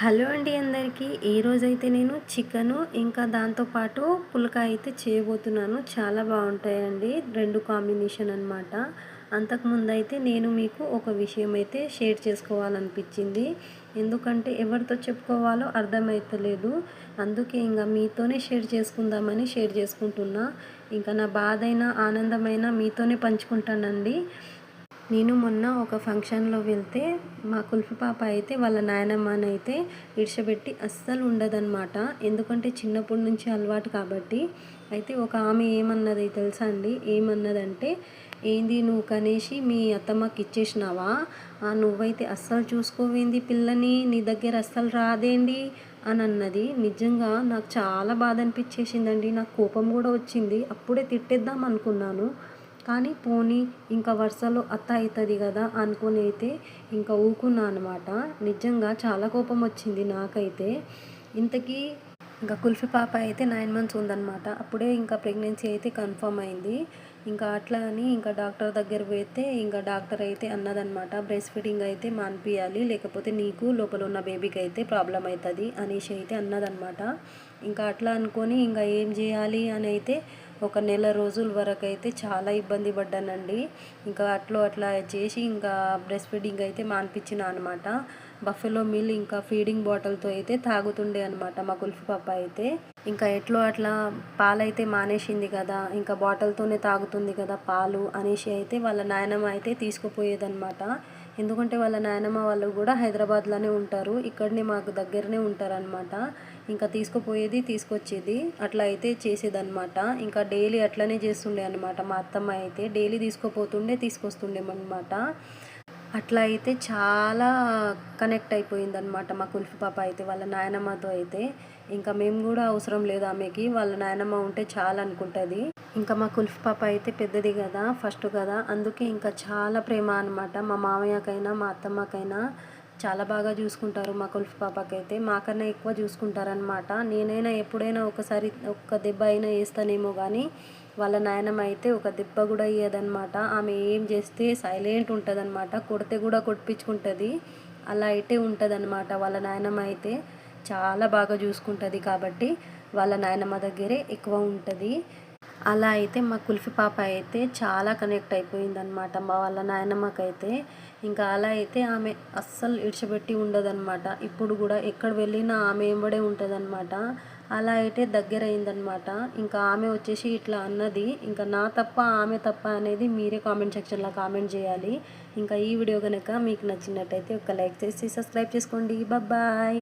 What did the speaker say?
Hello అండి అందరికీ. ఈరోజైతే నేను చికెను ఇంకా దాంతోపాటు పులక అయితే చేయబోతున్నాను. చాలా బాగుంటాయండి. రెండు కాంబినేషన్ అనమాట అంతకుముందు అయితే నేను మీకు ఒక విషయం అయితే షేర్ చేసుకోవాలనిపించింది. ఎందుకంటే ఎవరితో చెప్పుకోవాలో అర్థమవుతలేదు అందుకే ఇంకా మీతోనే షేర్ చేసుకుందామని షేర్ చేసుకుంటున్నా. ఇంకా నా బాధైనా ఆనందమైనా ఆనందమైన మీతోనే పంచుకుంటానండి. నేను మొన్న ఒక ఫంక్షన్లో వెళ్తే మా కుల్ఫి పాప అయితే వాళ్ళ నాయనమ్మని అయితే అస్సలు ఉండదన్నమాట. ఎందుకంటే చిన్నప్పటి నుంచి అలవాటు కాబట్టి. అయితే ఒక ఆమె ఏమన్నది తెలుసా అండి? ఏమన్నదంటే ఏంది నువ్వు కనేసి మీ అత్తమ్మకి ఇచ్చేసినావా? నువ్వైతే అస్సలు చూసుకోవేంది పిల్లని? నీ దగ్గర అస్సలు రాదేండి అని అన్నది. నిజంగా నాకు చాలా బాధ అనిపించేసిందండి. నాకు కోపం కూడా వచ్చింది. అప్పుడే తిట్టేద్దాం అనుకున్నాను. కానీ పోనీ ఇంకా వరుసలో అత్త అవుతుంది కదా అనుకుని అయితే ఇంకా ఊకున్నా అనమాట నిజంగా చాలా కోపం వచ్చింది నాకైతే. ఇంతకీ ఇంకా కుల్ఫీ పాప అయితే నైన్ మంత్స్ ఉందన్నమాట. అప్పుడే ఇంకా ప్రెగ్నెన్సీ అయితే కన్ఫర్మ్ అయింది. ఇంకా అట్లా అని ఇంకా డాక్టర్ దగ్గర పోతే ఇంకా డాక్టర్ అయితే అన్నదనమాట బ్రెస్ట్ ఫీడింగ్ అయితే మానిపించాలి లేకపోతే నీకు లోపల ఉన్న బేబీకి అయితే ప్రాబ్లం అవుతుంది అనేసి అయితే అన్నదనమాట ఇంకా అట్లా అనుకొని ఇంకా ఏం చేయాలి అని అయితే ఒక నెల రోజుల వరకు అయితే చాలా ఇబ్బంది పడ్డానండి. ఇంకా అట్లా అట్లా చేసి ఇంకా బ్రెస్ట్ ఫీడింగ్ అయితే మానిపించిన అనమాట బఫెలో మిల్ ఇంకా ఫీడింగ్ బాటిల్తో అయితే తాగుతుండే అనమాట మా కుల్ఫీ పాప అయితే. ఇంకా ఎట్లో అట్లా పాలైతే మానేసింది కదా ఇంకా బాటిల్తోనే తాగుతుంది కదా పాలు అనేసి అయితే వాళ్ళ నాయనమ్మ అయితే తీసుకుపోయేదనమాట ఎందుకంటే వాళ్ళ నాయనమ్మ వాళ్ళు కూడా హైదరాబాద్లోనే ఉంటారు. ఇక్కడనే మాకు దగ్గరనే ఉంటారనమాట ఇంకా తీసుకుపోయేది తీసుకొచ్చేది. అట్లా అయితే చేసేదనమాట ఇంకా డైలీ అట్లనే చేస్తుండే అనమాట మా అత్తమ్మ అయితే. డైలీ తీసుకుపోతుండే తీసుకొస్తుండేమన్నమాట అట్లా అయితే చాలా కనెక్ట్ అయిపోయిందనమాట మా కుల్ఫీ పాప అయితే వాళ్ళ నాయనమ్మతో అయితే. ఇంకా మేము కూడా అవసరం లేదు ఆమెకి వాళ్ళ నాయనమ్మ ఉంటే చాలా అనుకుంటుంది ఇంకా మా కుల్ఫీ పాప అయితే పెద్దది కదా ఫస్ట్ కదా. అందుకే ఇంకా చాలా ప్రేమ అనమాట మా మామయ్యకైనా మా అత్తమ్మకైనా చాలా బాగా చూసుకుంటారు మా కుల్ఫీ పాపకైతే. మాకన్నా ఎక్కువ చూసుకుంటారనమాట నేనైనా ఎప్పుడైనా ఒకసారి ఒక్క దెబ్బ అయినా వేస్తానేమో కానీ వాళ్ళ నాయనమ్మ అయితే ఒక దెబ్బ కూడా ఇయ్యదనమాట ఆమె ఏం చేస్తే సైలెంట్ ఉంటుంది అనమాట కొడితే కూడా కొట్టించుకుంటుంది. అలా అయితే ఉంటుంది అనమాట వాళ్ళ నాయనమ్మ అయితే చాలా బాగా చూసుకుంటుంది కాబట్టి వాళ్ళ నాయనమ్మ దగ్గరే ఎక్కువ ఉంటుంది. అలా అయితే మా కుల్ఫీ పాప అయితే చాలా కనెక్ట్ అయిపోయిందనమాట మా వాళ్ళ నాయనమ్మకైతే. ఇంకా అలా అయితే ఆమె అస్సలు ఇడిచిపెట్టి ఉండదన్నమాట. ఇప్పుడు కూడా ఎక్కడ వెళ్ళినా ఆమె ఎంబడే ఉంటుందన్నమాట. అలా అయితే దగ్గర అయిందనమాట ఇంకా ఆమె వచ్చేసి ఇట్లా అన్నది ఇంకా నా తప్ప ఆమె తప్ప అనేది మీరే కామెంట్ సెక్షన్లో కామెంట్ చేయాలి. ఇంకా ఈ వీడియో కనుక మీకు నచ్చినట్టయితే ఒక లైక్ చేసి సబ్స్క్రైబ్ చేసుకోండి. బాయ్